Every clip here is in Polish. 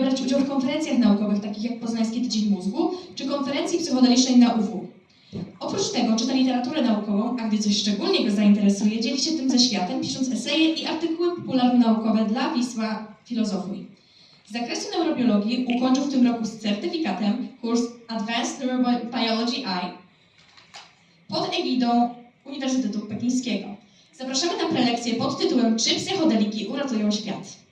brać udział w konferencjach naukowych, takich jak Poznański Tydzień Mózgu, czy konferencji psychodelicznej na UW. Oprócz tego czyta literaturę naukową, a gdy coś szczególnie go zainteresuje, dzieli się tym ze światem, pisząc eseje i artykuły popularno-naukowe dla Wisła Filozofuj. Z zakresu neurobiologii ukończył w tym roku z certyfikatem kurs Advanced Neurobiology I pod egidą Uniwersytetu Pekińskiego. Zapraszamy na prelekcję pod tytułem Czy psychodeliki uratują świat?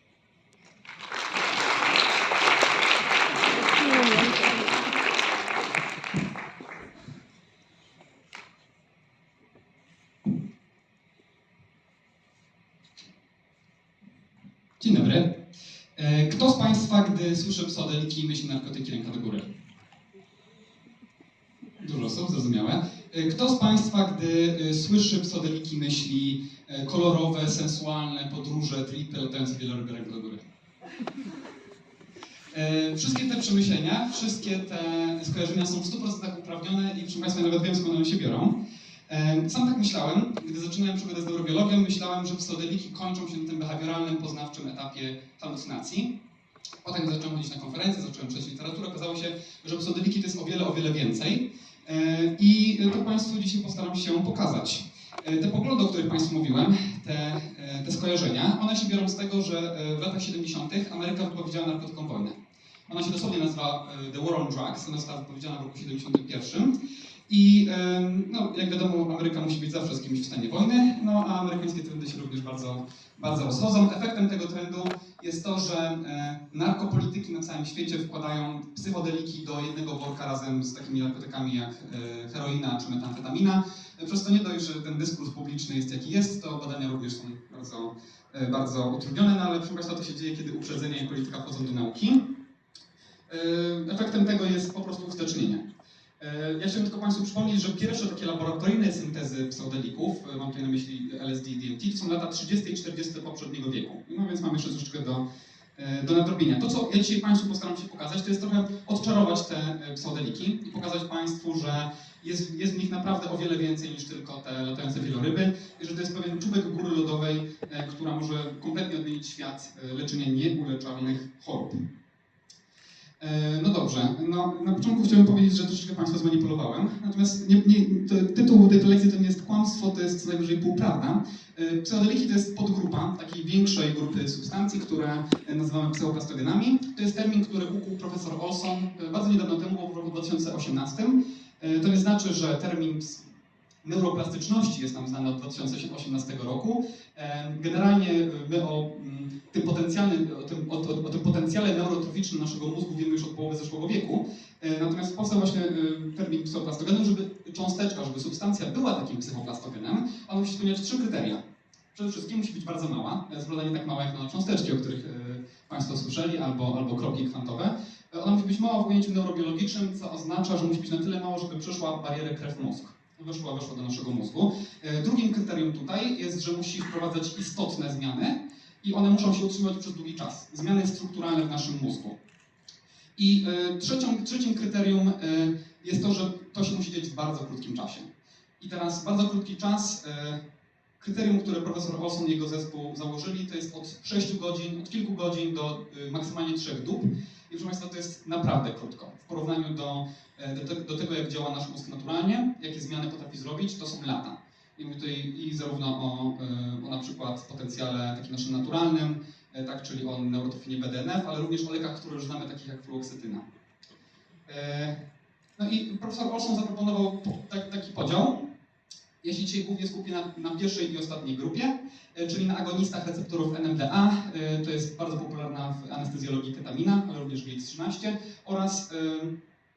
Kto z Państwa, gdy słyszy psodeliki, myśli narkotyki ręka do góry? Dużo osób, zrozumiałe. E, Kto z Państwa, gdy e, słyszy psodeliki, myśli e, kolorowe, sensualne, podróże, tripy, latające wieloryby ręka do góry? Wszystkie te przemyślenia, wszystkie te skojarzenia są w 100% uprawnione i proszę Państwa, nawet wiem skąd one się biorą. Sam tak myślałem, gdy zaczynałem przygodę z neurobiologią, myślałem, że psodeliki kończą się na tym behawioralnym, poznawczym etapie halucynacji. Potem zacząłem chodzić na konferencje, zacząłem czytać literaturę, okazało się, że psodeliki to jest o wiele, o wiele więcej. E, I to Państwu dzisiaj postaram się pokazać. E, Te poglądy, o których Państwu mówiłem, te, e, te skojarzenia, one się biorą z tego, że e, w latach 70. Ameryka wypowiedziała narkotykom wojnę. Ona się dosłownie nazywa e, The War on Drugs, ona została wypowiedziana w roku 71. I no, jak wiadomo, Ameryka musi być zawsze z kimś w stanie wojny, no a amerykańskie trendy się również bardzo, bardzo rozchodzą. Efektem tego trendu jest to, że e, narkopolityki na całym świecie wkładają psychodeliki do jednego worka razem z takimi narkotykami jak e, heroina czy metamfetamina. Przez to nie dość, że ten dyskurs publiczny jest jaki jest, to badania również są bardzo, e, bardzo utrudnione, no ale proszę Państwa, to się dzieje, kiedy uprzedzenia i polityka wchodzą do nauki. Efektem tego jest po prostu ustecznienie. E, Ja chciałbym tylko Państwu przypomnieć, że pierwsze takie laboratoryjne syntezy pseudelików, e, mam tutaj na myśli LSD i DMT, są lata 30 i 40 poprzedniego wieku. No więc mamy jeszcze troszeczkę do, e, do nadrobienia. To, co ja dzisiaj Państwu postaram się pokazać, to jest trochę odczarować te pseudeliki i pokazać Państwu, że jest, jest w nich naprawdę o wiele więcej niż tylko te latające wieloryby i że to jest pewien czubek góry lodowej, która może kompletnie odmienić świat leczenia nieuleczalnych chorób. E, No dobrze, no, na początku chciałbym powiedzieć, że troszeczkę Państwa zmanipulowałem, natomiast nie, nie, to, tytuł tej prelekcji to nie jest kłamstwo, to jest co najwyżej półprawda. E, Pseudodeliki to jest podgrupa takiej większej grupy substancji, które nazywamy pseudoplastogenami. To jest termin, który ukuł profesor Olson e, bardzo niedawno temu, w roku 2018. E, To nie znaczy, że termin neuroplastyczności jest nam znany od 2018 roku. E, Generalnie my o mm, tym potencjale, o tym, o, o, o tym potencjale neurotroficznym naszego mózgu wiemy już od połowy zeszłego wieku. E, Natomiast powstał właśnie e, termin psychoplastogenem, żeby cząsteczka, żeby substancja była takim psychoplastogenem, ona musi spełniać trzy kryteria. Przede wszystkim musi być bardzo mała, zbrodnie nie tak mała jak nanocząsteczki, o których Państwo słyszeli, albo, albo kropki kwantowe. Ona musi być mała w ujęciu neurobiologicznym, co oznacza, że musi być na tyle mało, żeby przeszła barierę krew-mózg. Weszła, do naszego mózgu. E, Drugim kryterium tutaj jest, że musi wprowadzać istotne zmiany i one muszą się utrzymywać przez długi czas. Zmiany strukturalne w naszym mózgu. I e, trzecią, trzecim kryterium e, jest to, że to się musi dziać w bardzo krótkim czasie. I teraz bardzo krótki czas. Kryterium, które profesor Olson i jego zespół założyli, to jest od 6 godzin, od kilku godzin do maksymalnie 3 dób. I proszę Państwa, to jest naprawdę krótko. W porównaniu do, e, do, do tego, jak działa nasz mózg naturalnie, jakie zmiany potrafi zrobić, to są lata. I mówię tutaj i zarówno o, e, o na przykład potencjale takim naszym naturalnym, e, tak, czyli o neurotrofinie BDNF, ale również o lekach, które już znamy, takich jak fluoksytyna. E, No i profesor Olson zaproponował po- tak, taki podział. Ja się dzisiaj głównie skupię na, na pierwszej i ostatniej grupie, e, czyli na agonistach receptorów NMDA. E, To jest bardzo popularna w anestezjologii ketamina, ale również GX-13 oraz e,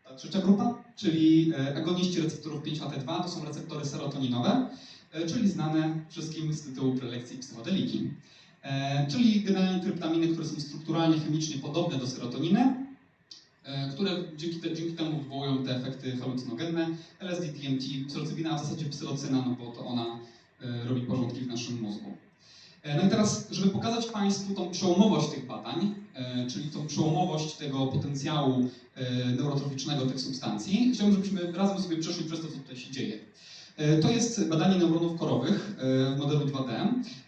ta trzecia grupa, czyli agoniści receptorów 5-HT2, to są receptory serotoninowe, czyli znane wszystkim z tytułu prelekcji psychodeliki. Czyli generalnie tryptaminy, które są strukturalnie, chemicznie podobne do serotoniny, które dzięki, te, dzięki temu wywołują te efekty halucynogenne. LSD, DMT, psylocybina, a w zasadzie psylocyna, no bo to ona e, robi porządki w naszym mózgu. E, No i teraz, żeby pokazać Państwu tą przełomowość tych badań, e, czyli tą przełomowość tego potencjału e, neurotroficznego tych substancji, chciałbym, żebyśmy razem sobie przeszli przez to, co tutaj się dzieje. E, To jest badanie neuronów korowych e, w modelu 2D.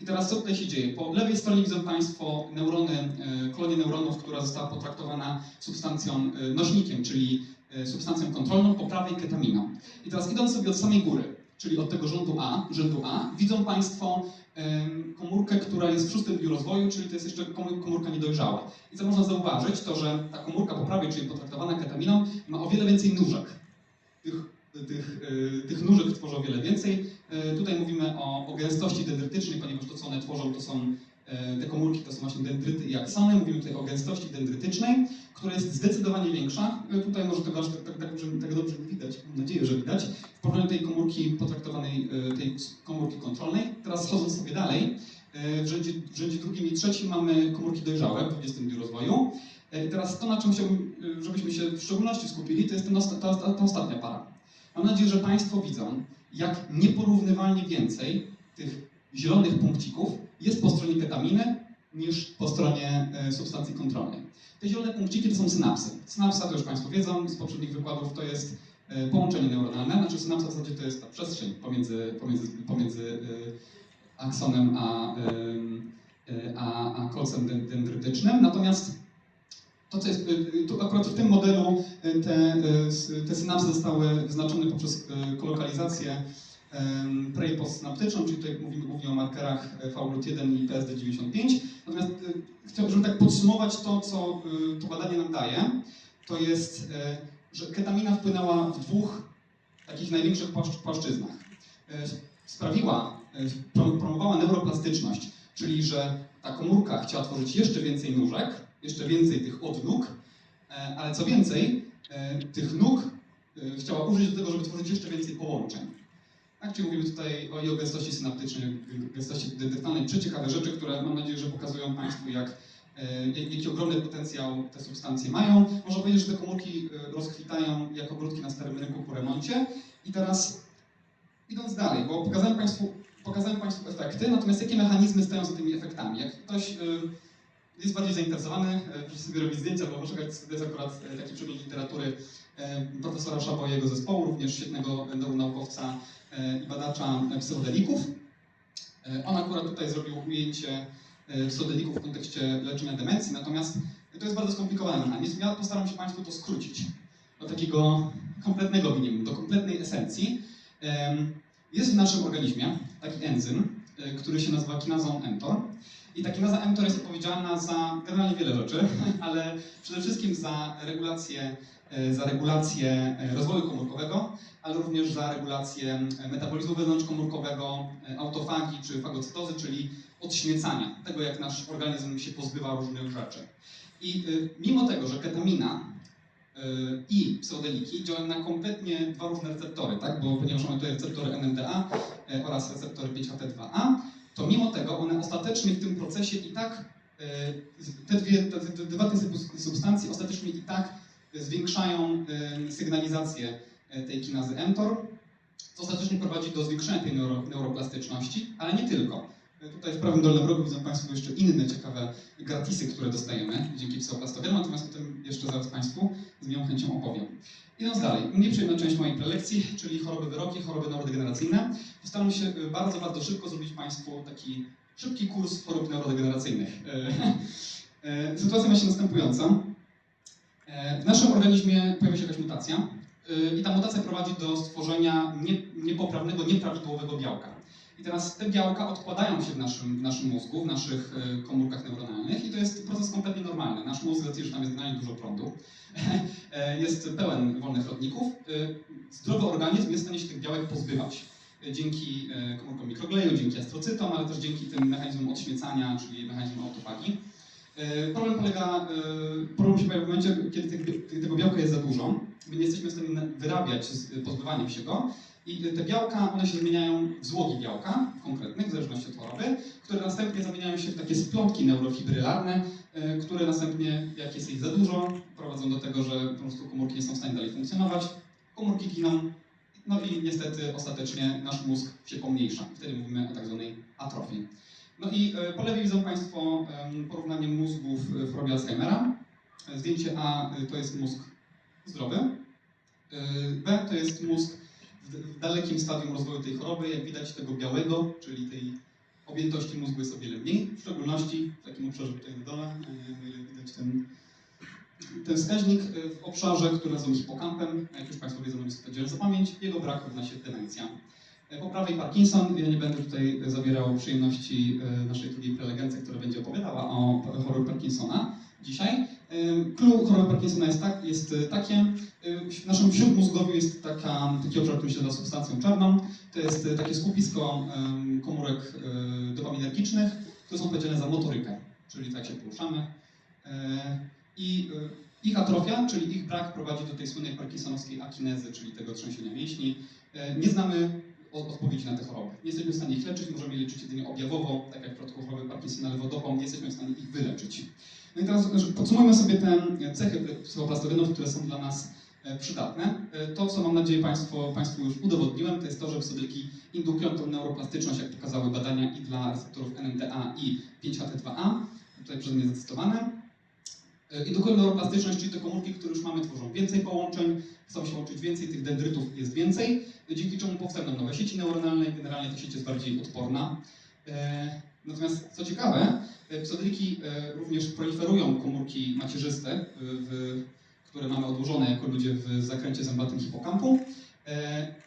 I teraz co tutaj się dzieje? Po lewej stronie widzą Państwo neurony, e, kolonię neuronów, która została potraktowana substancją nośnikiem, czyli substancją kontrolną, po prawej ketaminą. I teraz idąc sobie od samej góry, czyli od tego rzędu A, rzędu A, widzą Państwo komórkę, która jest w szóstym dniu rozwoju, czyli to jest jeszcze komórka niedojrzała. I co można zauważyć, to że ta komórka po prawej, czyli potraktowana ketaminą, ma o wiele więcej nóżek. Tych, tych, e, tych nóżek tworzy o wiele więcej. E, Tutaj mówimy o, o gęstości dendrytycznej, ponieważ to, co one tworzą, to są e, te komórki, to są właśnie dendryty i aksony. Mówimy tutaj o gęstości dendrytycznej, która jest zdecydowanie większa. Tutaj może tego aż tak, tak, tak, dobrze, tak dobrze nie widać, mam nadzieję, że widać. W porównaniu tej komórki potraktowanej, tej komórki kontrolnej. Teraz schodząc sobie dalej, w rzędzie, w rzędzie drugim i trzecim mamy komórki dojrzałe w 20 dniu rozwoju. I teraz to, na czym chciałbym, żebyśmy się w szczególności skupili, to jest ta, ta, ta ostatnia para. Mam nadzieję, że Państwo widzą, jak nieporównywalnie więcej tych zielonych punkcików jest po stronie ketaminy niż po stronie e, substancji kontrolnej. Te zielone punkciki to są synapsy. Synapsa, to już Państwo wiedzą z poprzednich wykładów, to jest e, połączenie neuronalne, znaczy synapsa w zasadzie to jest ta przestrzeń pomiędzy, pomiędzy, pomiędzy e, aksonem a, a, a kolcem dend- dendrytycznym. Natomiast to, co jest, e, tu akurat w tym modelu e, te, s- te synapsy zostały wyznaczone poprzez kolokalizację pre- i postsynaptyczną, czyli tutaj mówimy głównie o markerach e, VGLUT1 i PSD95. Natomiast chciałbym, żeby tak podsumować to, co to badanie nam daje, to jest, e, że ketamina wpłynęła w dwóch takich największych płaszcz, płaszczyznach. E, Sprawiła, prom- promowała neuroplastyczność, czyli że ta komórka chciała tworzyć jeszcze więcej nóżek, jeszcze więcej tych odnóg, e, ale co więcej, e, tych nóg e, chciała użyć do tego, żeby tworzyć jeszcze więcej połączeń. Tak, czyli mówimy tutaj o, o gęstości synaptycznej, gęstości dendrytalnej, przeciekawe rzeczy, które mam nadzieję, że pokazują Państwu, jak, jak- jaki ogromny potencjał te substancje mają. Można powiedzieć, że te komórki rozkwitają jak ogródki na starym rynku po remoncie. I teraz idąc dalej, bo pokazałem Państwu, pokazałem Państwu efekty, natomiast jakie mechanizmy stoją za tymi efektami? Jak ktoś jest bardziej zainteresowany, e, proszę sobie robić zdjęcia, bo poszukać, to jest akurat e, taki przegląd literatury e, profesora Szabo i jego zespołu, również świetnego naukowca e, i badacza e, psychodelików. E, On akurat tutaj zrobił ujęcie e, psychodelików w kontekście leczenia demencji, natomiast to jest bardzo skomplikowany mechanizm. Ja postaram się Państwu to skrócić do takiego kompletnego minimum, do kompletnej esencji. Jest w naszym organizmie taki enzym, e, który się nazywa kinazą mTOR. I ta kinaza mTOR jest odpowiedzialna za generalnie wiele rzeczy, ale przede wszystkim za regulację, e, za regulację e, rozwoju komórkowego, ale również za regulację e, metabolizmu wewnątrzkomórkowego, e, autofagii czy fagocytozy, czyli odśmiecania, tego jak nasz organizm się pozbywa różnych rzeczy. I mimo tego, że ketamina i psychodeliki działają na kompletnie dwa różne receptory, tak? bo ponieważ mamy tutaj receptory NMDA y, oraz receptory 5-HT2A, to mimo tego one ostatecznie w tym procesie i tak, y, te, dwie, te, te dwa te substancje ostatecznie i tak zwiększają sygnalizację tej kinazy mTOR, co ostatecznie prowadzi do zwiększenia tej neuro, neuroplastyczności, ale nie tylko. Y, Tutaj w prawym dolnym rogu widzą Państwo jeszcze inne ciekawe gratisy, które dostajemy dzięki psychoplastogenu, natomiast o tym jeszcze zaraz Państwu z miłą chęcią opowiem. Idąc dalej, mniej przyjemna część mojej prelekcji, czyli choroby wyroki, choroby neurodegeneracyjne. Postaram się y, bardzo, bardzo szybko zrobić Państwu taki szybki kurs chorób neurodegeneracyjnych. Y, Sytuacja ma się następująca. W naszym organizmie pojawia się jakaś mutacja i ta mutacja prowadzi do stworzenia nie, niepoprawnego, nieprawidłowego białka. I teraz te białka odkładają się w naszym, w naszym mózgu, w naszych y, komórkach neuronalnych i to jest proces kompletnie normalny. Nasz mózg, z że tam jest generalnie dużo prądu, e, jest pełen wolnych rodników. Y, Zdrowy organizm jest w stanie się tych białek pozbywać. Dzięki e, komórkom mikrogleju, dzięki astrocytom, ale też dzięki tym mechanizmom odśmiecania, czyli mechanizmom autofagii. E, Problem polega, e, problem się pojawia w momencie, kiedy tego białka jest za dużo. My nie jesteśmy w stanie wyrabiać z pozbywaniem się go i te białka, one się zmieniają w złogi białka konkretnych, w zależności od choroby, które następnie zamieniają się w takie splotki neurofibrylarne, e, które następnie, jak jest ich za dużo, prowadzą do tego, że po prostu komórki nie są w stanie dalej funkcjonować, komórki giną, no i niestety ostatecznie nasz mózg się pomniejsza. Wtedy mówimy o tak zwanej atrofii. No i e, po lewej widzą Państwo porównanie mózgów w chorobie Alzheimera. E, Zdjęcie A to jest mózg zdrowy, B to jest mózg w, dalekim stadium rozwoju tej choroby. Jak widać tego białego, czyli tej objętości mózgu jest o wiele mniej, w szczególności w takim obszarze tutaj na dole, o ile widać ten, ten wskaźnik e, w obszarze, który nazywamy hipokampem, jak już Państwo wiedzą, jest odpowiedzialny za pamięć, jego brak równa się demencja. E, Po prawej Parkinson, ja nie będę tutaj zabierał przyjemności e, naszej drugiej prelegentce, która będzie opowiadała o chorobie Parkinsona dzisiaj. Clue choroby Parkinsona jest, tak, jest y, takie, w naszym śródmózgowiu jest taka, taki obszar, który się nazywa substancją czarną. To jest y, takie skupisko komórek y, dopaminergicznych, które są odpowiedzialne za motorykę, czyli tak się poruszamy. I ich atrofia, czyli ich brak prowadzi do tej słynnej parkinsonowskiej akinezy, czyli tego trzęsienia mięśni. Nie znamy odpowiedzi na te choroby. Nie jesteśmy w stanie ich leczyć, możemy je leczyć jedynie objawowo, tak jak w przypadku choroby Parkinsona lewodopą, nie jesteśmy w stanie ich wyleczyć. No i teraz podsumujmy sobie te cechy psychoplastogenów, które są dla nas e, przydatne. E, To, co mam nadzieję Państwo, Państwu już udowodniłem, to jest to, że psodyki indukują tą neuroplastyczność, jak pokazały badania i dla receptorów NMDA i 5HT2A, tutaj przeze mnie zacytowane. E, Indukują neuroplastyczność, czyli te komórki, które już mamy, tworzą więcej połączeń, chcą się łączyć więcej, tych dendrytów jest więcej, dzięki czemu powstają nowe sieci neuronalne i generalnie ta sieć jest bardziej odporna. E, Natomiast co ciekawe, e, psodyki e, również proliferują komórki macierzyste, w, które mamy odłożone jako ludzie w zakręcie zębatym hipokampu.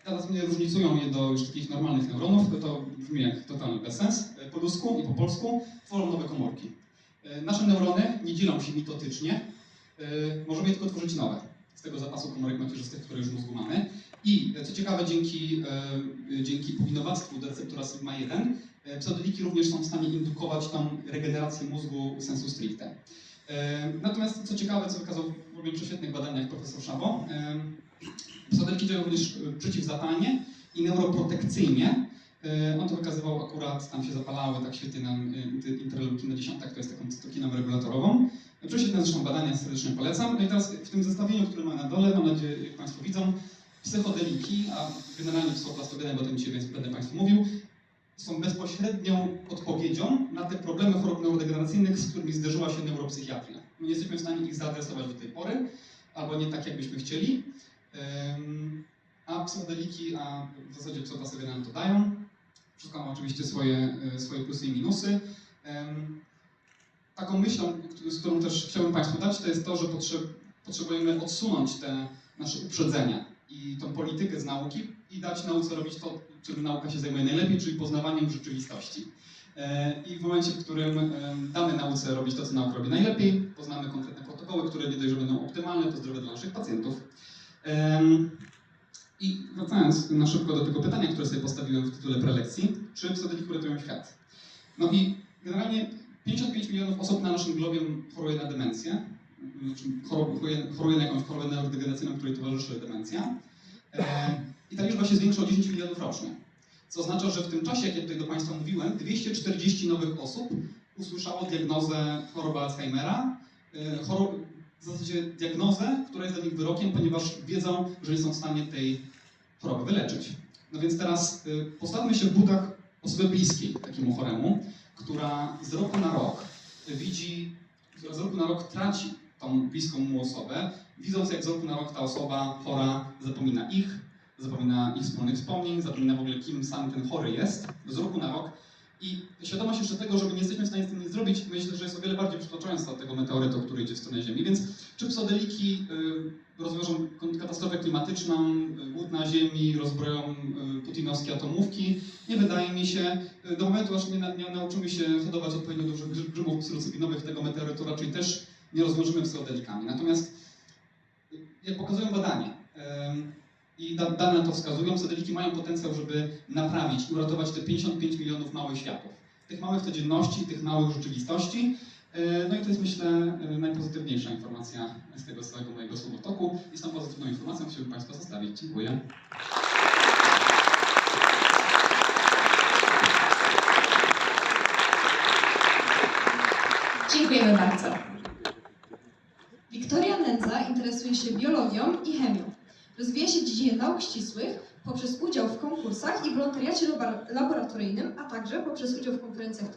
Teraz mnie różnicują je do już takich normalnych neuronów, to brzmi jak totalny bezsens. Po ludzku i po polsku tworzą nowe komórki. E, Nasze neurony nie dzielą się mitotycznie, e, możemy tylko tworzyć nowe z tego zapasu komórek macierzystych, które już w mózgu mamy. I e, co ciekawe, dzięki, dzięki powinowactwu do receptora sigma 1 E, Pseudoliki również są w stanie indukować tą regenerację mózgu sensu stricte. Natomiast co ciekawe, co wykazał w ogóle przy świetnych badaniach profesor Szabo, pseudoliki działają również e, przeciwzapalnie i neuroprotekcyjnie. E, On to wykazywał akurat, tam się zapalały tak świetnie nam te interleukiny 10, to jest taką cytokiną regulatorową. Prześwietne zresztą badania, serdecznie polecam. No i teraz w tym zestawieniu, które mamy na dole, mam nadzieję, jak Państwo widzą, psychodeliki, a generalnie psychoplastogeny, bo o tym dzisiaj będę Państwu mówił, są bezpośrednią odpowiedzią na te problemy chorób neurodegeneracyjnych, z którymi zderzyła się neuropsychiatria. My nie jesteśmy w stanie ich zaadresować do tej pory, albo nie tak, jakbyśmy chcieli. A psychodeliki, a w zasadzie psychoplastowie nam to dają. Wszystko ma oczywiście swoje, y, swoje plusy i minusy. Taką myślą, z którą też chciałbym Państwu dać, to jest to, że potrzeb, potrzebujemy odsunąć te nasze uprzedzenia i tą politykę z nauki i dać nauce robić to, czym nauka się zajmuje najlepiej, czyli poznawaniem rzeczywistości. E, I w momencie, w którym damy nauce robić to, co nauka robi najlepiej, poznamy konkretne protokoły, które nie dość, że będą optymalne, to zdrowe dla naszych pacjentów. I wracając na szybko do tego pytania, które sobie postawiłem w tytule prelekcji, czy pseudoliki uratują świat? No i generalnie 55 milionów osób na naszym globie choruje na demencję, znaczy choruje, choruje- na jakąś chorobę neurodegeneracyjną, której towarzyszy demencja. E, I ta liczba się zwiększa o 10 milionów rocznie. Co oznacza, że w tym czasie, jak ja tutaj do Państwa mówiłem, 240 nowych osób usłyszało diagnozę choroby Alzheimera, e, choro- w zasadzie diagnozę, która jest dla nich wyrokiem, ponieważ wiedzą, że nie są w stanie tej choroby wyleczyć. No więc teraz y, postawmy się w butach osoby bliskiej takiemu choremu, która z roku na rok widzi, która z roku na rok traci tą bliską mu osobę, widząc jak z roku na rok ta osoba chora zapomina ich, zapomina ich wspólnych wspomnień, zapomina w ogóle kim sam ten chory jest, z roku na rok. I świadomość jeszcze tego, że my nie jesteśmy w stanie z tym nic zrobić, myślę, że jest o wiele bardziej przytłaczająca tego meteorytu, który idzie w stronę Ziemi. Więc czy psodeliki y, rozwiążą katastrofę klimatyczną, y, głód na Ziemi, rozbroją y, putinowskie atomówki? Nie wydaje mi się. Do momentu, aż nie, nie nauczymy się hodować odpowiednio grzy- grzybów psylocybinowych tego meteorytu, raczej też nie rozwiążemy pseudelikami. Natomiast, jak pokazują badania, i da, dane na to wskazują, pseudeliki mają potencjał, żeby naprawić i uratować te 55 milionów małych światów. Tych małych codzienności, tych małych rzeczywistości. E, No i to jest myślę e, najpozytywniejsza informacja z tego całego mojego słowotoku. I z tą pozytywną informacją chciałbym Państwa zostawić. Dziękuję. Dziękujemy bardzo. Wiktoria Nędza interesuje się biologią i chemią. Rozwija się dziedzinie nauk ścisłych poprzez udział w konkursach i wolontariacie labor- laboratoryjnym, a także poprzez udział w konferencjach